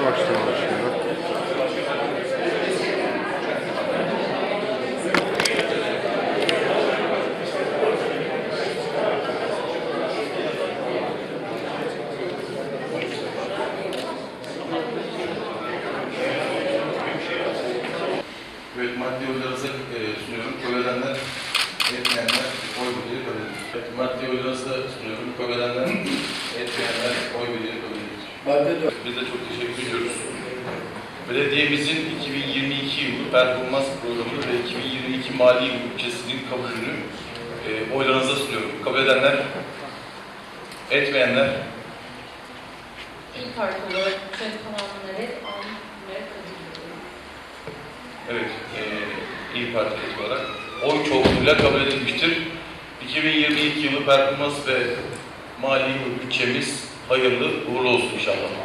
Yavaştan başlıyor. Evet, maddi oylarınızı e, sunuyorum. Kabul edenler, etmeyenler oy birliğiyle kabul edilir. Evet, maddi oylarınızı sunuyorum. Kabul edenler, etmeyenler oy birliğiyle kabul edilir. Madde dört. Biz de çok teşekkür ediyoruz. Belediyemizin 2022 yılı performans programını ve 2022 mali bütçesinin kabulünü e, oylarınıza sunuyorum. Kabul edenler, etmeyenler, İlk harf olarak bütçe hükümlere kabul ediyorum. Evet, e, İYİ Parti olarak oy çokluğuyla kabul edilmiştir. 2022 yılı performans ve mali bütçemiz hayırlı uğurlu olsun inşallah.